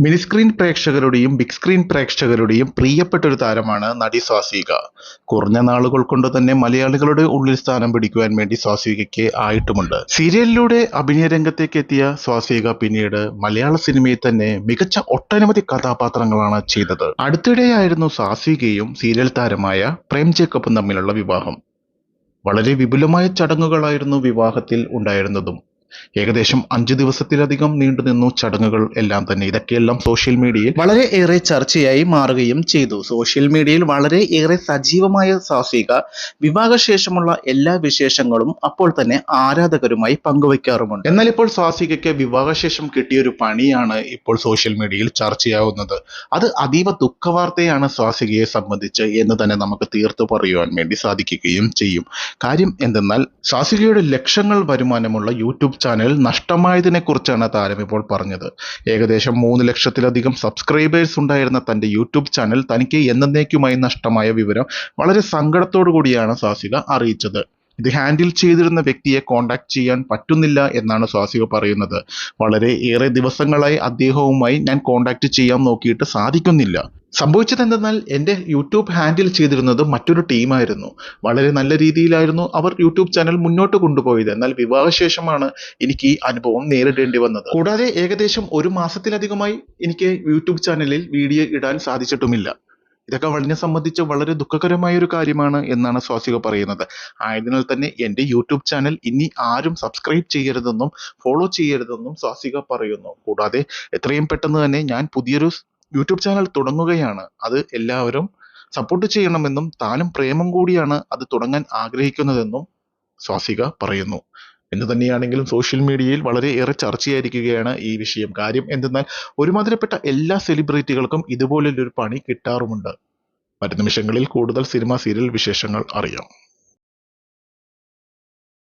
Mini screen പ്രേക്ഷകരുടെയും big screen പ്രേക്ഷകരുടെയും പ്രിയപ്പെട്ട ഒരു താരമാണ് നടി സ്വാസിക. കുറഞ്ഞ നാളുകൾ കൊണ്ട് തന്നെ മലയാളികളുടെ ഉള്ളിൽ സ്ഥാനം പിടിക്കുവാൻ വേണ്ടി സ്വാസികയ്ക്ക് ആയിട്ടുമുണ്ട്. സീരിയലിലൂടെ അഭിനയ രംഗത്തേക്ക് എത്തിയ സ്വാസിക പിന്നീട് മലയാള സിനിമയിൽ തന്നെ മികച്ച ഒട്ടനവധി കഥാപാത്രങ്ങളാണ് ചെയ്തത്. അടുത്തിടെയായിരുന്നു സ്വാസികയും സീരിയൽ താരമായ പ്രേം ജേക്കബും തമ്മിലുള്ള വിവാഹം. വളരെ വിപുലമായ ചടങ്ങുകളായിരുന്നു വിവാഹത്തിൽ ഉണ്ടായിരുന്നതും. ഏകദേശം അഞ്ചു ദിവസത്തിലധികം നീണ്ടുനിന്നു ചടങ്ങുകൾ എല്ലാം തന്നെ. ഇതൊക്കെയെല്ലാം സോഷ്യൽ മീഡിയയിൽ വളരെ ഏറെ ചർച്ചയായി മാറുകയും ചെയ്തു. സോഷ്യൽ മീഡിയയിൽ വളരെ ഏറെ സജീവമായ സാസിക വിവാഹശേഷമുള്ള എല്ലാ വിശേഷങ്ങളും അപ്പോൾ തന്നെ ആരാധകരുമായി പങ്കുവയ്ക്കാറുമുണ്ട് എന്നാൽ ഇപ്പോൾ സാസികയ്ക്ക് വിവാഹശേഷം കിട്ടിയ ഒരു പണിയാണ് ഇപ്പോൾ സോഷ്യൽ മീഡിയയിൽ ചർച്ചയാവുന്നത്. അത് അതീവ ദുഃഖവാർത്തയാണ് സ്വാസികയെ സംബന്ധിച്ച് എന്ന് തന്നെ നമുക്ക് തീർത്തു പറയുവാൻ വേണ്ടി സാധിക്കുകയും ചെയ്യും. കാര്യം എന്തെന്നാൽ സ്വാസികയുടെ ലക്ഷങ്ങൾ വരുമാനമുള്ള യൂട്യൂബ് ചാനൽ നഷ്ടമായതിനെ കുറിച്ചാണ് താരം ഇപ്പോൾ പറഞ്ഞത്. ഏകദേശം മൂന്ന് ലക്ഷത്തിലധികം സബ്സ്ക്രൈബേഴ്സ് ഉണ്ടായിരുന്ന തന്റെ യൂട്യൂബ് ചാനൽ തനിക്ക് എന്നേക്കുമായി നഷ്ടമായ വിവരം വളരെ സങ്കടത്തോടു കൂടിയാണ് സാസിക അറിയിച്ചത്. ഇത് ഹാൻഡിൽ ചെയ്തിരുന്ന വ്യക്തിയെ കോണ്ടാക്ട് ചെയ്യാൻ പറ്റുന്നില്ല എന്നാണ് സ്വാസിക പറയുന്നത്. വളരെ ഏറെ ദിവസങ്ങളായി അദ്ദേഹവുമായി ഞാൻ കോണ്ടാക്ട് ചെയ്യാൻ നോക്കിയിട്ട് സാധിക്കുന്നില്ല. സംഭവിച്ചത് എന്തെന്നാൽ എന്റെ യൂട്യൂബ് ഹാൻഡിൽ ചെയ്തിരുന്നത് മറ്റൊരു ടീമായിരുന്നു വളരെ നല്ല രീതിയിലായിരുന്നു അവർ യൂട്യൂബ് ചാനൽ മുന്നോട്ട് കൊണ്ടുപോയത്. എന്നാൽ വിവാഹശേഷമാണ് എനിക്ക് ഈ അനുഭവം നേരിടേണ്ടി വന്നത്. കൂടാതെ ഏകദേശം ഒരു മാസത്തിലധികമായി എനിക്ക് യൂട്യൂബ് ചാനലിൽ വീഡിയോ ഇടാൻ സാധിച്ചിട്ടുമില്ല. ഇതൊക്കെ വളരെ സംബന്ധിച്ച് വളരെ ദുഃഖകരമായ ഒരു കാര്യമാണ് എന്നാണ് സ്വാസിക പറയുന്നത്. ആയതിനാൽ തന്നെ എന്റെ യൂട്യൂബ് ചാനൽ ഇനി ആരും സബ്സ്ക്രൈബ് ചെയ്യരുതെന്നും ഫോളോ ചെയ്യരുതെന്നും സ്വാസിക പറയുന്നു. കൂടാതെ എത്രയും പെട്ടെന്ന് തന്നെ ഞാൻ പുതിയൊരു യൂട്യൂബ് ചാനൽ തുടങ്ങുകയാണ്. അത് എല്ലാവരും സപ്പോർട്ട് ചെയ്യണമെന്നും താനും പ്രേമം കൂടിയാണ് അത് തുടങ്ങാൻ ആഗ്രഹിക്കുന്നതെന്നും സ്വാസിക പറയുന്നു. എന്ന് തന്നെയാണെങ്കിലും സോഷ്യൽ മീഡിയയിൽ വളരെ ഏറെ ചർച്ചയായിരിക്കുകയാണ് ഈ വിഷയം. കാര്യം എന്തെന്നാൽ ഒരുമാതിരിപ്പെട്ട എല്ലാ സെലിബ്രിറ്റികൾക്കും ഇതുപോലൊരു പണി കിട്ടാറുമുണ്ട്. മറ്റു നിമിഷങ്ങളിൽ കൂടുതൽ സിനിമ സീരിയൽ വിശേഷങ്ങൾ അറിയാം.